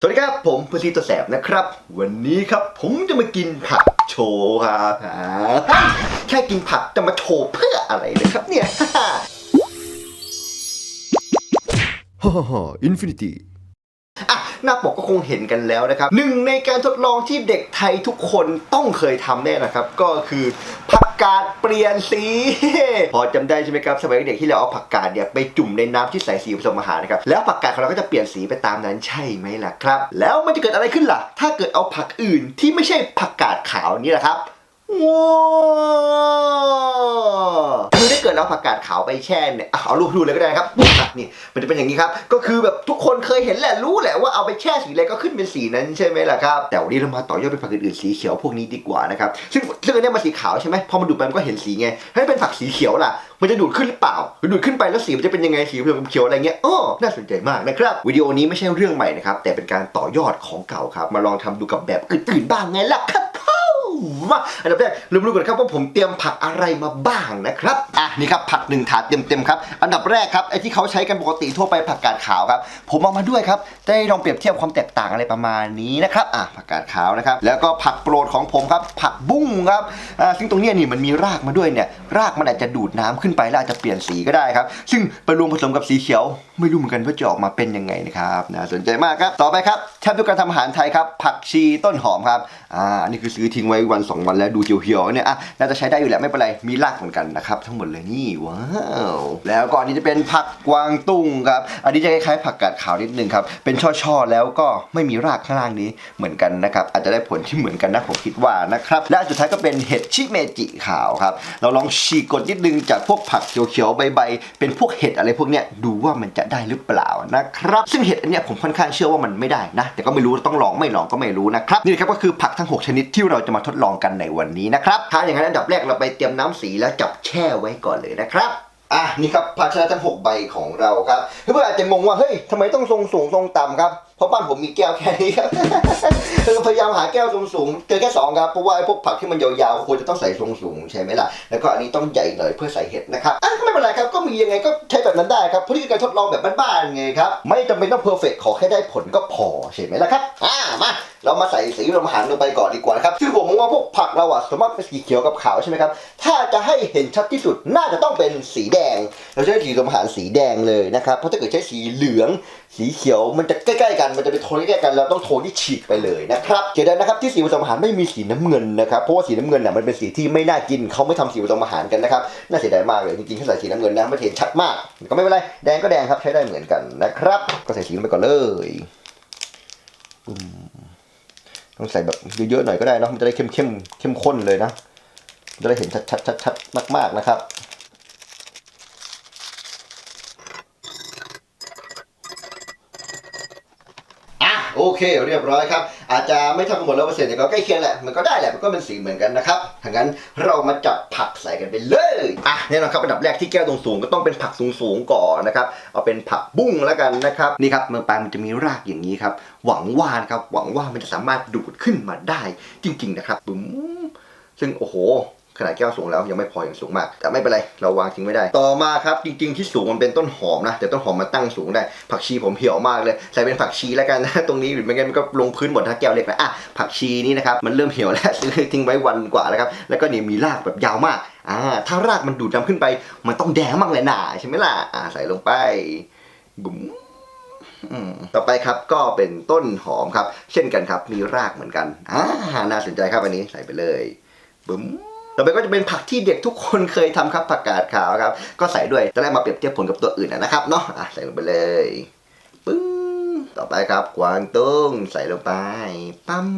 สวัสดีครับ ผมพุซีตัวแสบนะครับ วันนี้ครับผมจะมากินผักโชว์ครับแค่กินผักจะมาโชว์เพื่ออะไรนะครับเนี่ยฮ่าฮ่าฮ่าอินฟินิตี้ หน้าปกก็คงเห็นกันแล้วนะครับหนึ่งในการทดลองที่เด็กไทยทุกคนต้องเคยทำแน่นะครับ ก็คือผักกาดเปลี่ยนสี พอจำได้ใช่ไหมครับสมัยเด็กที่เราเอาผักกาดเนี่ยไปจุ่มในน้ำที่ใส่สีผสมอาหารนะครับแล้วผักกาดของเราก็จะเปลี่ยนสีไปตามนั้นใช่ไหมล่ะครับ แล้วมันจะเกิดอะไรขึ้นล่ะ ถ้าเกิดเอาผักอื่นที่ไม่ใช่ผักกาดขาวนี่แหละครับ ว้าวคือถ้าเกิดเราผักกาดขาวไปแช่เนี่ยอะเอารูปดูเลยก็ได้ครับนี่มันจะเป็นอย่างนี้ครับ ก็คือแบบทุกคนเคยเห็นแหละรู้แหละว่าเอาไปแช่สีอะไรก็ขึ้นเป็นสีนั้นใช่ไหมล่ะครับ แต่วันนี้เรามาต่อยอดเป็นผักอื่นๆสีเขียวพวกนี้ดีกว่านะครับซึ่งซึ่งอันเนี้ยมันสีขาวใช่ไหมพอมันดูดไปมันก็เห็นสีไงให้เป็นผักสีเขียวล่ะมันจะดูดขึ้นหรือเปล่าหรือดูดขึ้นไปแล้วสีมันจะเป็นยังไงสีเหลืองเขียวอะไรเงี้ยอ้อน่าสนใจมากนะครับวิดีโอนี้ไม่ใช่เรื่องใหม่นะครับแต่เป็นการต่อยอดของเก่าครับ มาลองทำดูกับแบบอื่นๆบ้างไงล่ะครับ มาอันดับแรกเรามาดูกันครับว่าผมเตรียมผักอะไรมาบ้างนะครับอะนี่ครับผักหนึ่งถาดเต็มๆครับอันดับแรกครับไอ้ที่เขาใช้กันปกติทั่วไปผักกาดขาวครับผมเอามาด้วยครับได้ลองเปรียบเทียบความแตกต่างอะไรประมาณนี้นะครับอะผักกาดขาวนะครับแล้วก็ผักโปรดของผมครับผักบุ้งครับอ่าซึ่งตรงเนี้ยนี่มันมีรากมาด้วยเนี่ยรากมันอาจจะดูดน้ำขึ้นไปแล้วอาจจะเปลี่ยนสีก็ได้ครับ ซึ่งไปรวมผสมกับสีเขียว ไม่รู้เหมือนกันว่าจะออกมาเป็นยังไงนะครับน่าสนใจมากครับต่อไปครับแทบทุกการทำอาหารไทยครับผักชีต้นหอมครับอ่าอันนี้คือซื้อทิ้งไว้วันสองวันแล้วดูเหี่ยวๆเนี่ยอะน่าจะใช้ได้อยู่แหละไม่เป็นไรมีรากเหมือนกันนะครับทั้งหมดเลยนี่ว้าวแล้วก่อนที่จะเป็นผักกวางตุ้งครับอันนี้จะคล้ายๆผักกาดขาวนิดนึงครับเป็นช่อๆแล้วก็ไม่มีรากข้างล่างนี้เหมือนกันนะครับอาจจะได้ผลที่เหมือนกันนะผมคิดว่านะครับและสุดท้ายก็เป็นเห็ดชิเมจิขาวครับเราลองฉีกกดนิดนึงจากพวกผักเขียวๆใบๆเป็นพวกเห็ดอะไรพวกเนี้ยดูว่ามันจะได้หรือเปล่านะครับซึ่งเห็ดอันเนี้ยผมค่อนข้างเชื่อว่ามันไม่ได้นะ แต่ก็ไม่รู้ต้องลองไม่ลองก็ไม่รู้นะครับนี่ครับก็คือผักทั้ง 6 ชนิดที่เราจะมาทดลองกันในวันนี้นะครับถ้าอย่างนั้นอันดับแรกเราไปเตรียมน้ำสีแล้วจับแช่ไว้ก่อนเลยนะครับอะนี่ครับภาชนะทั้ง 6 ใบของเราครับเพื่อนๆอาจจะงงว่าเฮ้ยทำไมต้องทรงสูงทรงต่ำครับ เพราะบ้านผมมีแก้วแค่นี้ครับคือพยายามหาแก้วทรงสูงเจอแค่สองครับเพราะว่าไอ้พวกผักที่มันยาวๆควรจะต้องใส่ทรงสูงใช่ไหมล่ะแล้วก็อันนี้ต้องใหญ่หน่อยเพื่อใส่เห็ดนะครับอะไม่เป็นไรครับก็มียังไงก็ใช้แบบนั้นได้ครับเพราะนี่อการทดลองแบบบ้านๆไงครับไม่จำเป็นต้องเพอร์เฟกขอแค่ได้ผลก็พอใช่ไหมล่ะครับอ่ามาเรามาใส่สีผสมาหารลงไปก่อนดีกว่านะครับคือผมมองว่าพวกผักเราอะสมมติเป็นสีเขียวกับขาวใช่ไหมครับถ้าจะให้เห็นชัดที่สุดน่าจะต้องเป็นสีแดง เราใช้สีผสมอาหารสีแดงเลยนะครับเพราะถ้าเกิดใช้สีเหลือง สีเขียวมันจะใกล้ๆกันมันจะเป็นโทนใกล้ๆกันเราต้องโทนที่ฉีกไปเลยนะครับเจอนะครับที่สีผสมอาหารไม่มีสีน้ำเงินนะครับเพราะว่าสีน้ำเงินน่ะมันเป็นสีที่ไม่น่ากินเขาไม่ทำสีผสมอาหารกันนะครับน่าเสียดายมากเลยจริงๆถ้าใส่สีน้ำเงินนะมันเห็นชัดมาก ก็ไม่เป็นไรแดงก็แดงครับใช้ได้เหมือนกันนะครับ ก็ใส่สีลงไปก่อนเลยต้องใส่แบบเยอะๆหน่อยก็ได้นะมันจะได้เข้มเข้มๆเข้มข้นเลยนะจะได้เห็นชัดๆชัดๆมากๆนะครับ โอเค เรียบร้อยครับ อาจจะไม่ท่ากันหมดร้อยเปอร์เซ็นต์แต่ก็ใกล้เคียงแหละ มันก็ได้แหละ มันก็เป็นสีเหมือนกันนะครับถ้างั้นเรามาจับผักใส่กันไปเลย อะแน่นอนครับอันดับแรกที่แก้วตรงสูงก็ต้องเป็นผักสูงสูงๆก่อนนะครับ เอาเป็นผักบุ้งแล้วกันนะครับ นี่ครับเมืองปลายมันจะมีรากอย่างนี้ครับ หวังว่านะครับ หวังว่ามันจะสามารถดูดขึ้นมาได้จริง ๆ นะครับบุ้มซึ่งโอ้โห ขนาดแก้วสูงแล้วยังไม่พออย่างสูงมาก แต่ไม่เป็นไรเราวางทิ้งไว้ได้ ต่อมาครับจริง ๆ ที่สูงมันเป็นต้นหอมนะ แต่ต้นหอมมันตั้งสูงได้ ผักชีผมเหี่ยวมากเลย ใส่เป็นผักชีแล้วกันนะตรงนี้หรือไม่งั้นมันก็ลงพื้นหมดถ้าแก้วเล็กแล้วอะผักชีนี่นะครับมันเริ่มเหี่ยวแล้วซื้อทิ้งไว้วันกว่าแล้วครับแล้วก็เนี่ยมีรากแบบยาวมากอ่าถ้ารากมันดูดน้ำขึ้นไป มันต้องแดงมากเลยหนาใช่ไหมล่ะอ่าใส่ลงไปบุ๋มต่อไปครับก็เป็นต้นหอมครับ เช่นกันครับ มีรากเหมือนกันอ่าน่าสนใจครับอันนี้ใส่ไปเลยบึ้ม ต่อไปก็จะเป็นผักที่เด็กทุกคนเคยทำครับผักกาดขาวครับ ก็ใส่ด้วยจะได้มาเปรียบเทียบผลกับตัวอื่นนะครับเนาะะใส่ลงไปเลยปึ้งต่อไปครับกวางตุ้งใส่ลงไปปั๊ม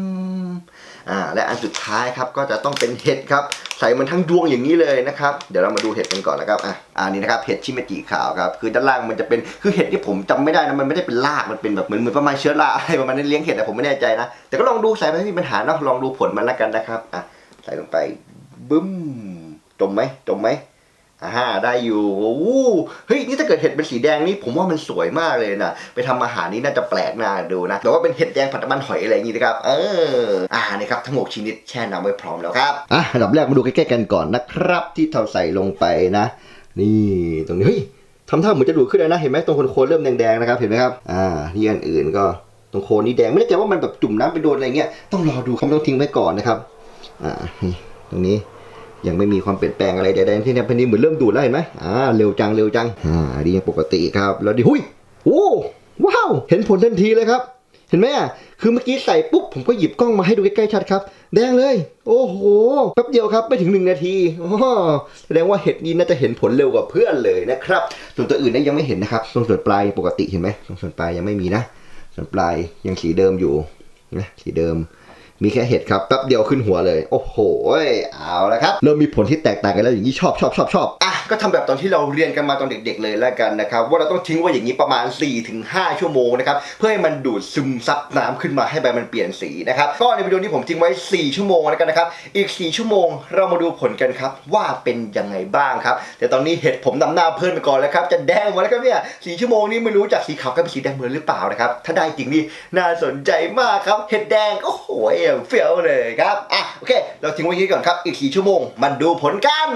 อ่าและอันสุดท้ายครับก็จะต้องเป็นเห็ดครับ ใส่มันทั้งดวงอย่างนี้เลยนะครับ เดี๋ยวเรามาดูเห็ดกันก่อนนะครับอะอันนี้นะครับเห็ดชิเมจิขาวครับคือด้านล่างมันจะเป็นคือเห็ดที่ผมจำไม่ได้นะมันไม่ได้เป็นรากมันเป็นแบบเหมือนเหมือนประมาณเชื้อราอะไรประมาณนั้นเลี้ยงเห็ดแต่ผมไม่แน่ใจนะแต่ก็ลองดูใส่ไปไม่มีปัญหาเนาะลองดูผลมันแล้วกันนะครับอะใส่ลงไป บึ้มจมไหมจมไหมอ่าได้อยู่โอ้เฮ้ยนี่ถ้าเกิดเห็ดเป็นสีแดงนี่ผมว่ามันสวยมากเลยนะไปทำอาหารนี่น่าจะแปลกน่าดูนะแต่ว่าเป็นเห็ดแดงผัดน้ำมันหอยอะไรอย่างงี้นะครับ เอออ่านี่ครับทั้งหกชนิดแช่น้ำไว้พร้อมแล้วครับอะอันดับแรกมาดูใกล้ๆกันก่อนนะครับ ที่เราใส่ลงไปนะ นี่ตรงนี้เฮ้ยทำท่าเหมือนจะดูดขึ้นเลยนะ เห็นไหมตรงโคนเริ่มแดงๆนะครับเห็นไหมครับอ่าที่อันอื่นก็ตรงโคนนี่แดงไม่แน่ใจว่ามันแบบจุ่มน้ำไปโดนอะไรเงี้ยต้องรอดูครับต้องทิ้งไว้ก่อนนะครับอ่านี่ตรงนี้ ยังไม่มีความเปลี่ยนแปลงอะไรใดๆที่เนี่ยพันนี้เหมือนเริ่มดูดแล้วเห็นไหมอ่าเร็วจังเร็วจังอ่าอันนี้ยังปกติครับ แล้วดิหุยโอ้ว้าว เห็นผลทันทีเลยครับเห็นไหมอะ คือเมื่อกี้ใส่ปุ๊บ ผมก็หยิบกล้องมาให้ดูใกล้ๆชัดครับ แดงเลย โอ้โห แป๊บเดียวครับ ไม่ถึงหนึ่งนาทีอ๋อแสดงว่าเห็ดนี้น่าจะเห็นผลเร็วกว่าเพื่อนเลยนะครับ ส่วนตัวอื่นเนยยังไม่เห็นนะครับตรงส่วนปลายปกติเห็นไหมตรงส่วนปลายยังไม่มีนะ ส่วนปลายยังสีเดิมอยู่นะ สีเดิม มีแค่เห็ดครับแป๊บเดียวขึ้นหัวเลย โอ้โห เอาละครับ เริ่มมีผลที่แตกต่างกันแล้วอย่างนี้ชอบชอบชอบชอบอะก็ทำแบบตอนที่เราเรียนกันมาตอนเด็ก ๆ เลยแล้วกันนะครับว่าเราต้องทิ้งไว้อย่างนี้ประมาณ 4-5 ชั่วโมงนะครับเพื่อให้มันดูดซึมซับน้ำขึ้นมาให้ใบมันเปลี่ยนสีนะครับก็ในวิดีโอนี้ผมทิ้งไว้ 4 ชั่วโมงแล้วกันนะครับอีก 4 ชั่วโมงเรามาดูผลกันครับว่าเป็นยังไงบ้างครับแต่ตอนนี้เห็ดผมนำหน้าเพื่อนไปก่อนแล้วครับจะแดงมดแล้วครับเนี่ยสี่ชั่วโมงนี้ไม่รู้จากสีขาวกลายเป็นสีแดงเหมือนหรือเปล่านะครับถ้าได้จริงนี่น่าสนใจมากครับเห็ดแดงโอ้โหเฟี้ยวเลยครับ อะ โอเค เราทิ้งไว้ที่นี่ก่อนครับ อีก4ชั่วโมง มันดูผลกัน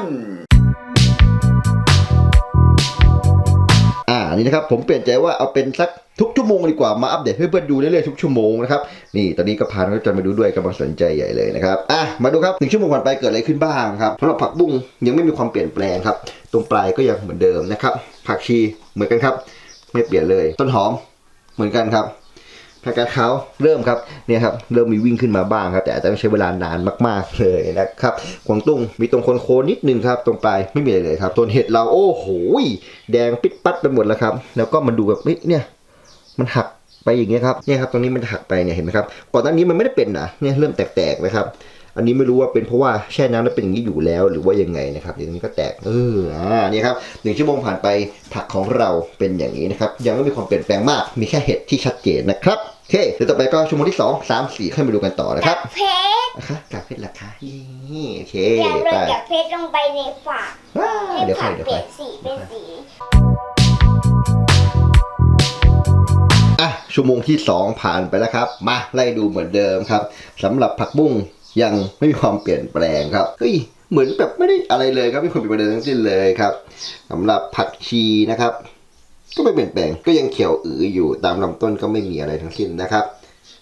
อ่า นี่นะครับ ผมเปลี่ยนใจว่าเอาเป็นสักทุกชั่วโมงดีกว่า มาอัปเดตให้เพื่อนดูเรื่อยๆทุกชั่วโมงนะครับ นี่ ตอนนี้ก็พาน้องจันมาดูด้วยกำลังสนใจใหญ่เลยนะครับ อะ มาดูครับหนึ่งชั่วโมงผ่านไปเกิดอะไรขึ้นบ้างครับสำหรับผักบุ้งยังไม่มีความเปลี่ยนแปลงครับ ตรงปลายก็ยังเหมือนเดิมนะครับ ผักชีเหมือนกันครับ ไม่เปลี่ยนเลย ต้นหอมเหมือนกันครับ ผักกาดขาวเริ่มครับเนี่ยครับเริ่มมีวิ่งขึ้นมาบ้างครับ แต่อาจจะใช้เวลานานมากๆเลยนะครับกวางตุ้งมีตรงคนโคนนิดนึงครับ ตรงปลายไม่มีอะไรเลยครับต้นเห็ดเราโอ้โหแดงปิดปัดไปหมดแล้วครับ แล้วก็มันดูแบบเนี่ยมันหักไปอย่างเงี้ยครับเนี่ยครับตรงนี้มันหักไปเนี่ยเห็นไหมครับก่อนหน้านี้มันไม่ได้เป็นนะเนี่ยเริ่มแตกๆนะครับ อันนี้ไม่รู้ว่าเป็นเพราะว่าแช่น้ำแล้วเป็นอย่างนี้อยู่แล้วหรือว่ายังไงนะครับเดี๋ยวนี้ก็แตกเอออ่านี่ครับหนึ่งชั่วโมงผ่านไปผักของเราเป็นอย่างนี้นะครับยังไม่มีความเปลี่ยนแปลงมาก มีแค่เห็ดที่ชัดเจนนะครับโอเคเดี๋ยวต่อไปก็ชั่วโมงที่สองสามสี่ค่อยมาดูกันต่อนะครับเพชรนะคะกากเพชรราคานี่โอเคอยากโรไปยกับเพชรลงไปในฝาว้าให้เดี๋ยวค่ฝาอยเดี๋ยวเปค่ลี่อยยนสีเป็นสี อะชั่วโมงที่ 2 ผ่านไปแล้วครับ มาไล่ดูเหมือนเดิมครับสำหรับผักบุ้ง ยังไม่มีความเปลี่ยนแปลงครับเฮ้ยเหมือนแบบไม่ได้อะไรเลยครับไม่ควรเปลี่ยนแปลงทั้งสิ้นเลยครับสำหรับผักชีนะครับ ก็ไม่เปลี่ยนแปลงก็ยังเขียวอืออยู่ตามลำต้นก็ไม่มีอะไรทั้งสิ้นนะครับ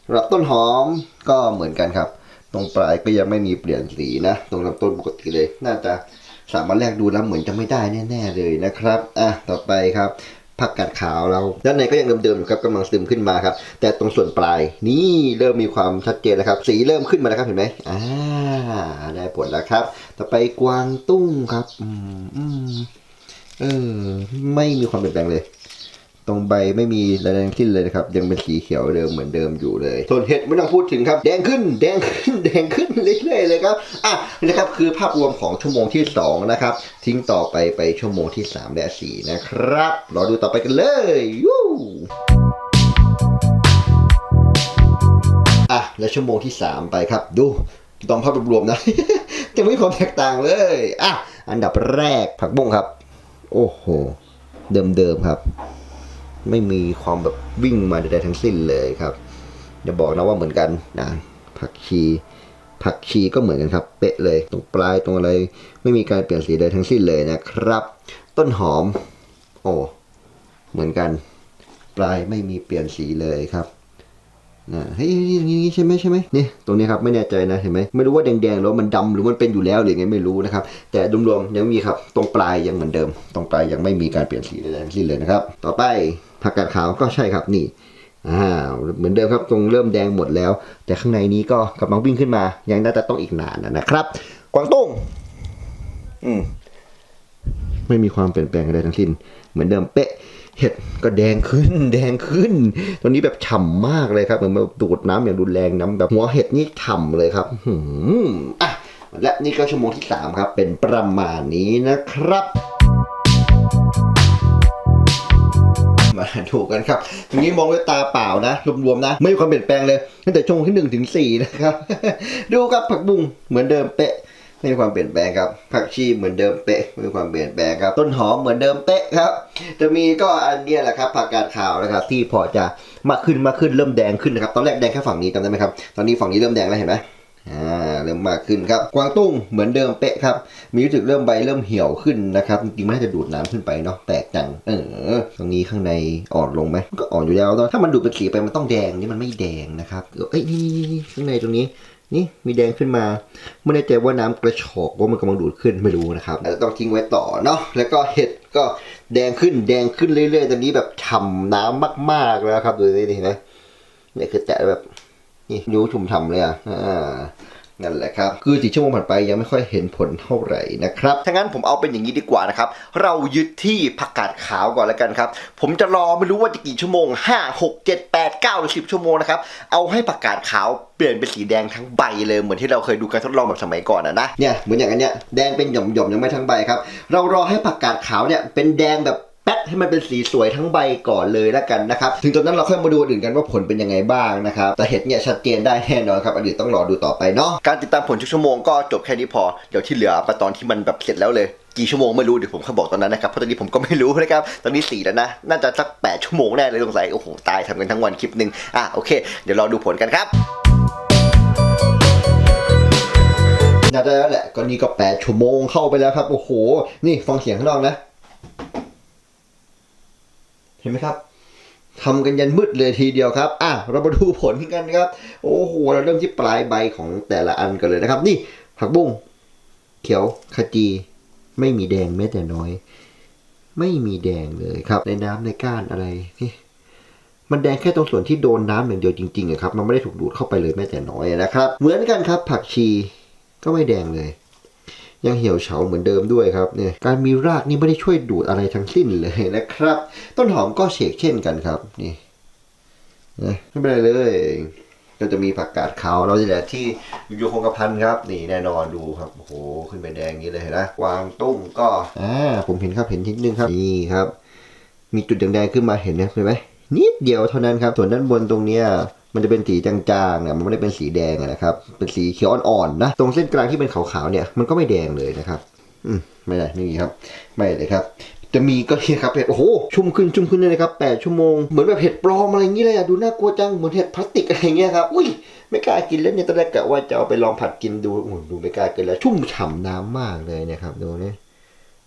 สำหรับต้นหอมก็เหมือนกันครับ ตรงปลายก็ยังไม่มีเปลี่ยนสีนะ ตรงลำต้นปกติเลย น่าจะสามารถแรกดูแล้วเหมือนจะไม่ได้แน่ ๆเลยนะครับ อะ ต่อไปครับ ผักกาดขาวเราด้านในก็ยังเดิมๆอยู่ครับกำลังซึมขึ้นมาครับ แต่ตรงส่วนปลายนี่เริ่มมีความชัดเจนแล้วครับ สีเริ่มขึ้นมาแล้วครับเห็นไหมอ่าได้ผลแล้วครับ ต่อไปกวางตุ้งครับ อืมอืมเออไม่มีความเปลี่ยนแปลงเลย ตรงใบไม่มีอะไรทั้งสิ้นเลยนะครับ ยังเป็นสีเขียวเดิมเหมือนเดิมอยู่เลย ส่วนเห็ดไม่ต้องพูดถึงครับ แดงขึ้นแดงขึ้นแดงขึ้นเรื่อยๆเลยครับอะนะครับคือภาพรวมของชั่วโมงที่สองนะครับทิ้งต่อไปไปชั่วโมงที่สามและสี่นะครับรอดูต่อไปกันเลยยูอะและชั่วโมงที่สามไปครับดูต้องภาพรวมนะจะไม่มีความแตกต่างเลยอะอันดับแรกผักบุ้งครับ โอ้โห เดิมๆครับ ไม่มีความแบบวิ่งมาใดๆทั้งสิ้นเลยครับอย่าบอกนะว่าเหมือนกันนะผักชีผักชีก็เหมือนกันครับ เป๊ะเลยตรงปลายตรงอะไร ไม่มีการเปลี่ยนสีใดทั้งสิ้นเลยนะครับ ต้นหอม โอ้เหมือนกัน ปลายไม่มีเปลี่ยนสีเลยครับนะเฮ้ยอย่างนี้ใช่ไหมใช่ไหมนี่ตรงนี้ครับไม่แน่ใจนะเห็นไหมไม่รู้ว่าแดงๆแล้วมันดำหรือมันเป็นอยู่แล้วหรือไงไม่รู้นะครับ แต่รวมๆยังมีครับ ตรงปลายยังเหมือนเดิม ตรงปลายยังไม่มีการเปลี่ยนสีใดทั้งสิ้นเลยนะครับ ต่อไป ผักกาดขาวก็ใช่ครับนี่อ่าเหมือนเดิมครับตรงเริ่มแดงหมดแล้ว แต่ข้างในนี้ก็กำลังวิ่งขึ้นมา ยังน่าจะต้องอีกนานนะครับ กวางตุ้งอืมไม่มีความเปลี่ยนแปลงอะไรทั้งสิ้น เหมือนเดิมเป๊ะ เห็ดก็แดงขึ้น แดงขึ้น ตอนนี้แบบฉ่ำมากเลยครับเหมือนแบบดูดน้ำอย่างรุนแรงน้ำแบบหัวเห็ดนี่ฉ่ำเลยครับหืมอะและนี่ก็ชั่วโมงที่สามครับ เป็นประมาณนี้นะครับ มาดูกกันครับตรงนี้มองด้วยตาเปล่านะรวมๆนะไม่มีความเปลี่ยนแปลงเลยตั้งแต่ช่วงที่หนึ่งถึงสี่นะครับ ดูครับผักบุ้งเหมือนเดิมเป๊ะไม่มีความเปลี่ยนแปลงครับผักชีเหมือนเดิมเป๊ะไม่มีความเปลี่ยนแปลงครับ ต้นหอมเหมือนเดิมเป๊ะครับ จะมีก็อันเนี้ยแหละครับผักกาดขาวนะครับที่พอจะมากขึ้นมากขึ้นเริ่มแดงขึ้นนะครับตอนแรกแดงแค่ฝั่งนี้จำได้ไหมครับตอนนี้ฝั่งนี้เริ่มแดงแล้วเห็นไหม อ่าเริ่มมากขึ้นครับกวางตุ้งเหมือนเดิมเป๊ะครับ มีรู้สึกเริ่มใบเริ่มเหี่ยวขึ้นนะครับ จริงๆมันน่าจะดูดน้ำขึ้นไปเนาะแปลกจังเออ ตรงนี้ข้างในอ่อนลงไหมมก็อ่อนอยู่แล้วเนอะถ้ามันดูดเป็นสีไปมันต้องแดงนี่มันไม่แดงนะครับเอ้ยนี่นี่นี่ข้างในตรงนี้นี่มีแดงขึ้นมาไม่แน่ใจว่าน้ำกระชอกว่ามันกำลังดูดขึ้นไม่รู้นะครับอาจจะต้องทิ้งไว้ต่อเนาะแล้วก็เห็ดก็แดงขึ้นแดงขึ้นเรื่อยๆตอนนี้แบบฉ่ำน้ำมากๆแล้วครับดูสิเห็นไหมเนี่ยคือแตะแบบ นี่นิ้วชุ่มฉ่ำเลยอะอ่านั่นแหละครับ คือสี่ชั่วโมงผ่านไปยังไม่ค่อยเห็นผลเท่าไหร่นะครับถ้างั้นผมเอาเป็นอย่างนี้ดีกว่านะครับ เรายึดที่ผักกาดขาวก่อนแล้วกันครับ ผมจะรอไม่รู้ว่าจะกี่ชั่วโมง 5 6 7 8 9หรือ10 ชั่วโมงนะครับ เอาให้ผักกาดขาวเปลี่ยนเป็นสีแดงทั้งใบเลยเหมือนที่เราเคยดูการทดลองแบบสมัยก่อนอะนะ เนี่ยเหมือนอย่างอันเนี้ยแดงเป็นหย่อมๆยังไม่ทั้งใบครับ เรารอให้ผักกาดขาวเนี่ยเป็นแดงแบบ แป๊ดให้มันเป็นสีสวยทั้งใบก่อนเลยแล้วกันนะครับ ถึงตอนนั้นเราค่อยมาดูอื่นกันว่าผลเป็นยังไงบ้างนะครับ แต่เห็ดเนี่ยชัดเจนได้แน่นอนครับอันอื่นต้องรอดูต่อไปเนาะ การติดตามผลทุกชั่วโมงก็จบแค่นี้พอ เดี๋ยวที่เหลือมาตอนที่มันแบบเสร็จแล้วเลยกี่ชั่วโมงไม่รู้เดี๋ยวผมเขาบอกตอนนั้นนะครับเพราะตอนนี้ผมก็ไม่รู้นะครับตอนนี้สี่แล้วนะน่าจะสักแปดชั่วโมงแน่เลยสงสัยโอ้โหตายทำกันทั้งวันคลิปหนึ่งอะโอเค เดี๋ยวรอดูผลกันครับน่าจะแล้วแหละก็นี่ก็แปดชั่วโมงเข้าไปแล้วครับโอ้โห นี่ฟังเสียงข้างนอกนะ เห็นไหมครับทำกันยันมืดเลยทีเดียวครับ อะ เรามาดูผลกันครับ โอ้โห เราเริ่มที่ปลายใบของแต่ละอันกันเลยนะครับ นี่ ผักบุ้ง เขียว ขจี ไม่มีแดงแม้แต่น้อย ไม่มีแดงเลยครับ ในน้ำในก้านอะไร นี่ มันแดงแค่ตรงส่วนที่โดนน้ำอย่างเดียวจริงๆครับ มันไม่ได้ถูกดูดเข้าไปเลยแม้แต่น้อยนะครับ เหมือนกันครับ ผักชี ก็ไม่แดงเลย ยังเหี่ยวเฉาเหมือนเดิมด้วยครับเนี่ยการมีรากนี่ไม่ได้ช่วยดูดอะไรทั้งสิ้นเลยนะครับ ต้นหอมก็เฉกเช่นกันครับนี่นะไม่เป็นไรเลยก็จะมีผักกาดขาวเรานี่แหละที่อยู่คงกระพันครับ นี่แน่นอนดูครับโอ้โหขึ้นไปแดงนี้เลยเห็นไหมกวางตุ้งก็อ่าผมเห็นครับเห็นนิดนึงครับนี่ครับ มีจุดแดงๆขึ้นมาเห็นไหมเห็นไหมนิดเดียวเท่านั้นครับ ส่วนด้านบนตรงเนี้ย มันจะเป็นสีจางๆเนี่ยมันไม่ได้เป็นสีแดงนะครับ เป็นสีเขียวอ่อนๆนะ ตรงเส้นกลางที่เป็นขาวๆเนี่ยมันก็ไม่แดงเลยนะครับ อืมไม่ได้ไม่มีครับ ไม่เลยครับ จะมีก็เนี่ยครับเห็ดโอ้โหชุ่มขึ้นชุ่มขึ้นเลยนะครับแปดชั่วโมงเหมือนแบบเห็ดปลอมอะไรอย่างนี้เลยอะดูน่ากลัวจังเหมือนเห็ดพลาสติกอะไรเงี้ยครับอุ้ยไม่กล้ากินแล้วเนี่ยตอนแรกกะว่าจะเอาไปลองผัดกินดูโอ้ดูไม่กล้ากินแล้ว ชุ่มฉ่ำน้ำมากเลยเนะครับดูนี่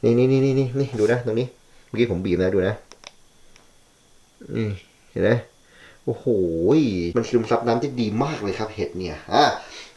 นี่นี่นี่นี่นี่ดูนะตรงนี้เมื่อกี้ผมบีบนะดูนะนี่เห็นไหม โอ้โห มันซึมซับน้ำที่ดีมากเลยครับเห็ดเนี่ยอะ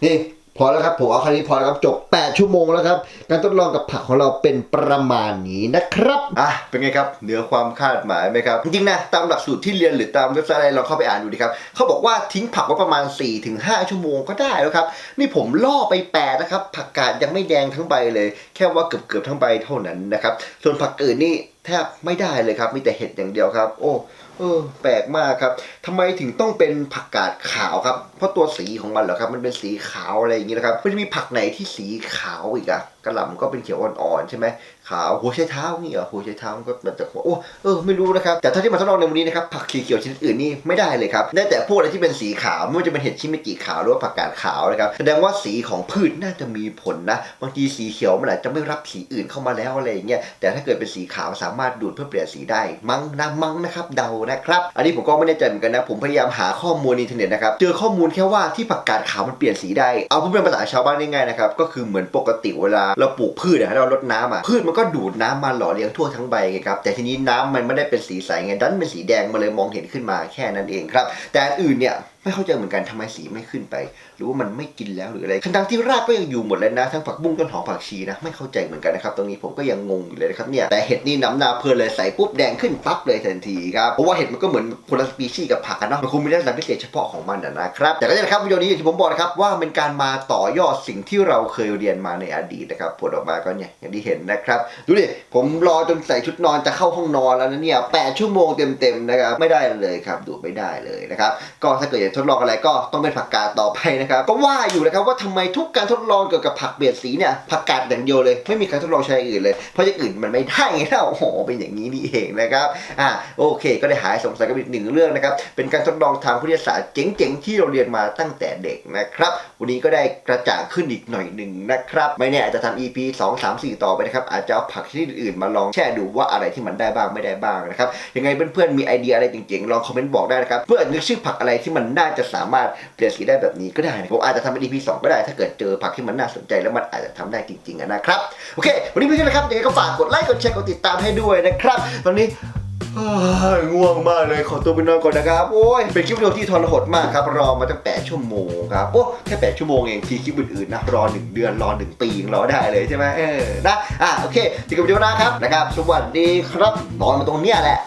นี่พอแล้วครับผมเอาคันนี้พอแล้วครับจบ 8 ชั่วโมงแล้วครับ การทดลองกับผักของเราเป็นประมาณนี้นะครับอะเป็นไงครับเหนือความคาดหมายไหมครับ จริงๆนะตามหลักสูตรที่เรียนหรือตามเว็บไซต์อะไรลองเข้าไปอ่านดูดิครับเขาบอกว่าทิ้งผักไว้ประมาณ 4-5 ชั่วโมงก็ได้แล้วครับ นี่ผมล่อไป8นะครับ ผักกาดยังไม่แดงทั้งใบเลย แค่ว่าเกือบๆทั้งใบเท่านั้นนะครับส่วนผักอื่นนี่แทบไม่ได้เลยครับมีแต่เห็ดอย่างเดียวครับ โอ้ เออแปลกมากครับทำไมถึงต้องเป็นผักกาดขาวครับ เพราะตัวสีของมันเหรอครับ มันเป็นสีขาวอะไรอย่างนี้นะครับ มันจะมีผักไหนที่สีขาวอีกอะกระหล่ำก็เป็นเขียวอ่อนๆใช่ไหม ขาวหัวไชเท้านี่เหรอหัวไชเท้ามันก็แบบจากหัวโอ้เออไม่รู้นะครับแต่ถ้าที่มาทดลองในวันนี้นะครับผักเขียวๆชนิดอื่นนี่ไม่ได้เลยครับได้แต่พวกอะไรที่เป็นสีขาวไม่ว่าจะเป็นเห็ดชิเมจิขาวหรือว่าผักกาดขาวนะครับแสดงว่าสีของพืชน่าจะมีผลนะบางทีสีเขียวมันอาจจะไม่รับสีอื่นเข้ามาแล้วอะไรอย่างเงี้ยแต่ถ้าเกิดเป็นสีขาวสามารถดูดเพื่อเปลี่ยนสีได้มั้งนะมั้งนะครับเดานะครับ อันนี้ผมก็ไม่แน่ใจเหมือนกันนะ ผมพยายามหาข้อมูลในอินเทอร์เน็ตนะครับเจอข้อมูลแค่ว่าที่ผักกาดขาวมันเปลี่ยนสีได้เอาพูดเป็นภาษาชาวบ้านง่ายๆนะครับก็คือเหมือนปกติเวลาเราปลูกพืชอะเราลดน้ำอะพืชมันก็ดูดน้ำมาหล่อเลี้ยงทั่วทั้งใบไงครับแต่ทีนี้น้ำมันไม่ได้เป็นสีใสไงดันเป็นสีแดงมาเลยมองเห็นขึ้นมาแค่นั้นเองครับ แต่อื่นเนี่ย ไม่เข้าใจเหมือนกันทำไมสีไม่ขึ้นไป หรือว่ามันไม่กินแล้วหรืออะไรทั้งที่รากก็ยังอยู่หมดเลยนะ ทั้งผักบุ้งต้นหอมผักชีนะไม่เข้าใจเหมือนกันนะครับตรงนี้ผมก็ยังงงอยู่เลยนะครับเนี่ยแต่เห็ดนี่น้ำนาเพลินเลยใส่ปุ๊บแดงขึ้นปั๊บเลยทันทีครับเพราะว่าเห็ดมันก็เหมือนคนละสปีชีส์กับผักนะมันคงมีลักษณะพิเศษเฉพาะของมันนะครับแต่ก็เนี่ยนะครับวิดีโอนี้อย่างที่ผมบอกนะครับว่าเป็นการมาต่อยอดสิ่งที่เราเคยเรียนมาในอดีตนะครับผลออกมาก็เนี่ยอย่างที่เห็นนะครับดูดิผมรอจนใส่ชุดนอนจะเข้าห้องนอนแล้วนะเนี่ยแปดชั่วโมงเต็มๆนะครับไม่ได้เลยครับดูไม่ได้เลยนะครับก็ถ้าเกิดอยากทดลองอะไรก็ต้องเป็นผักกาดต่อไปนะครับก็ว่าอยู่นะครับว่าทำไมทุกการทดลองเกี่ยวกับผักเปลี่ยนสีเนี่ยผักกาดอย่างเดียวเลย ไม่มีการทดลองใช้อย่างอื่นเลย เพราะอย่างอื่นมันไม่ได้ไงเล่าโอ้โหเป็นอย่างนี้นี่เองนะครับอ่าโอเค ก็ได้หายสงสัยกับอีกหนึ่งเรื่องนะครับเป็นการทดลองทางวิทยาศาสตร์เจ๋งๆที่เราเรียนมาตั้งแต่เด็กนะครับวันนี้ก็ได้กระจ่างขึ้นอีกหน่อยหนึ่งนะครับไม่แน่อาจจะทำ EP 2 3 4 ต่อไปนะครับอาจจะเอาผักชนิดอื่นมาลองแช่ดูว่าอะไรที่มันได้บ้างไม่ได้บ้างนะครับยังไงเพื่อนๆมีไอเดียอะไรเจ๋งๆลองคอมเมนต์บอกได้นะครับเพื่อนึกชื่อผักอะไรที่มันน่าจะสามารถเปลี่ยนสีได้แบบนี้ก็ได้นะผมอาจจะทำเป็น EP 2ก็ได้ ถ้าเกิดเจอผักที่มันน่าสนใจแล้วมันอาจจะทำได้จริงๆนะครับโอเควันนี้เพื่อนๆนะครับยังไงก็ฝากกดไลค์กดแชร์กดติดตามให้ด้วยนะครับตอนนี้ง่วงมากเลยขอตัวไปนอนก่อนนะครับ โอ้ยเป็นคลิปวิดีโอที่ทรหดมากครับ รอมาตั้ง8ชั่วโมงครับ โอ้แค่8ชั่วโมงเองทีคลิปอื่นๆนะ รอ1เดือนรอ1ปียังรอได้เลยใช่ไหมเออนะอะโอเคเจอกันวิดีโอหน้าครับนะครับ สวัสดีครับนอนมาตรงเนี้ยแหละ